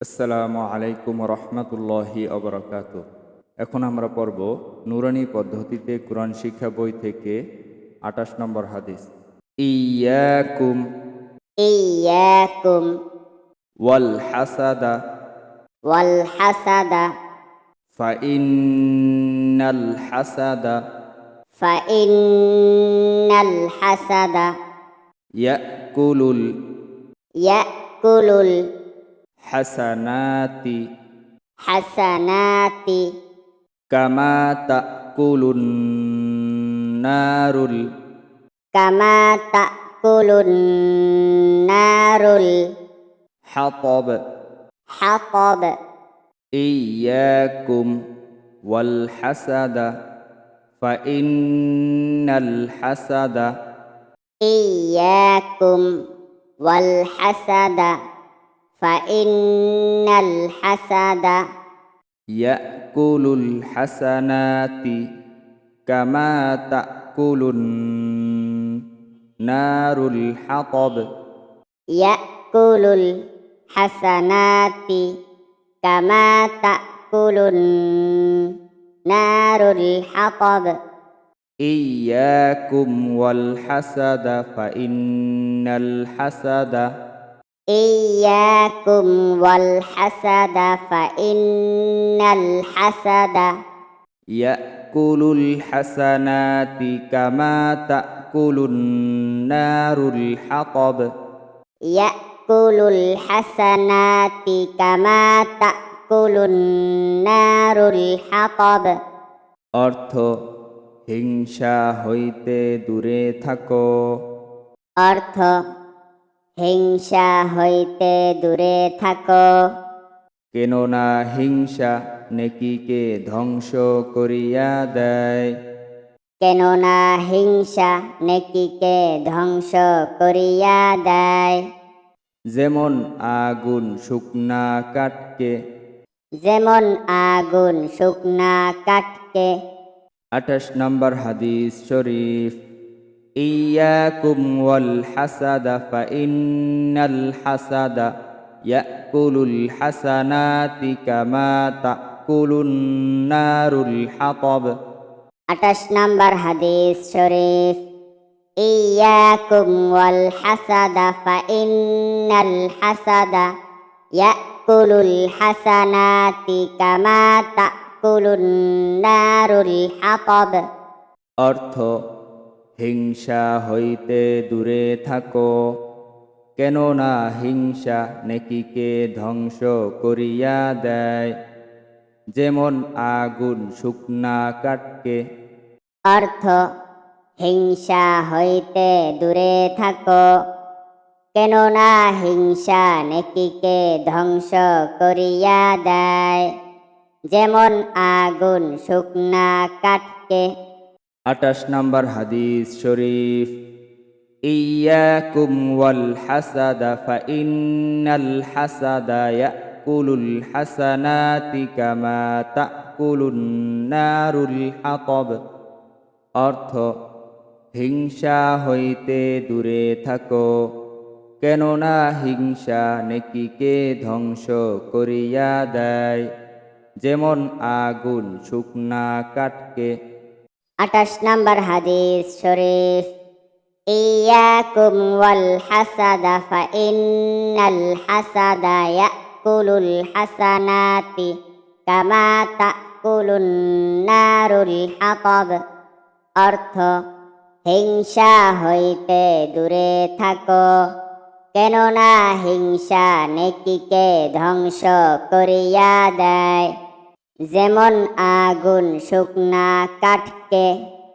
আসসালামু আলাইকুম রহমতুল্লাহি অবরাকাত। এখন আমরা পড়ব নুরানি পদ্ধতিতে কোরআন শিক্ষা বই থেকে আঠাশ নম্বর হাদিস। ইয়াকুম। ইয়াকুম। ওয়াল হাসাদা। ওয়াল হাসাদা। ফাইন্নাল হাসাদা। ফাইন্নাল হাসাদা। ইয়াকুলুল। ইয়াকুলুল। hasanati hasanati kama ta'kulun narul kama ta'kulun narul hatab hatab iyyakum wal hasada fa innal hasada iyyakum wal hasada فإن الحسد يأكل الحسنات كما تأكل النار الحطب. يأكل الحسنات كما تأكل النار الحطب. إياكم والحسد فإن الحسد إياكم والحسد فإن الحسد يأكل الحسنات كما تأكل النار الحطب يأكل الحسنات كما تأكل النار الحطب অর্থ হিংসা হইতে দূরে থাকো অর্থ হিংসা হইতে দূরে থাকো। কেননা হিংসা নেকিকে ধ্বংস করিয়া দেয়। কেননা হিংসা নেকিকে ধ্বংস করিয়া দেয়। যেমন আগুন শুকনা কাঠকে। যেমন আগুন শুকনা কাঠকে। আঠাশ নম্বর হাদিস শরীফ। ইয়াকুম ওয়াল হাসাদা ফাইন্নাল হাসাদা ইয়াকুলুল হাসানাতি কামা তাকুলুন নারুল হাতাব আঠাশ নম্বর হাদিস শরীফ ইয়াকুম ওয়াল হাসাদা ফাইন্নাল হাসাদা ইয়াকুলুল হাসানাতি কামা তাকুলুন নারুল হাতাব। অর্থ হিংসা হইতে দূরে থাকো। কেননা হিংসা নেকিকে ধ্বংস করিয়া দেয়। যেমন আগুন শুকনা কাঠকে অর্থ, হিংসা হইতে দূরে থাকো। কেননা হিংসা নেকিকে ধ্বংস করিয়া দেয়। যেমন আগুন শুকনা কাঠকে আঠাশ নম্বর হাদিস শরীফ। নারুল অর্থ, হিংসা হইতে দূরে থাকো, কেননা হিংসা নেকিকে ধ্বংস করিয়া দেয়। যেমন আগুন শুকনা কাঠকে আঠাশ নম্বর হাদিস শরীফ। ইয়াকুম ওয়াল হাসাদা ফাইন্নাল হাসাদা ইয়াকুলুল হাসানাতি কামা তাকুলুন নারুল হাতাব। অর্থ, হিংসা হইতে দূরে থাকো, কেননা হিংসা নেকিকে ধ্বংস করিয়া দেয়। যেমন আগুন শুকনা কাঠকে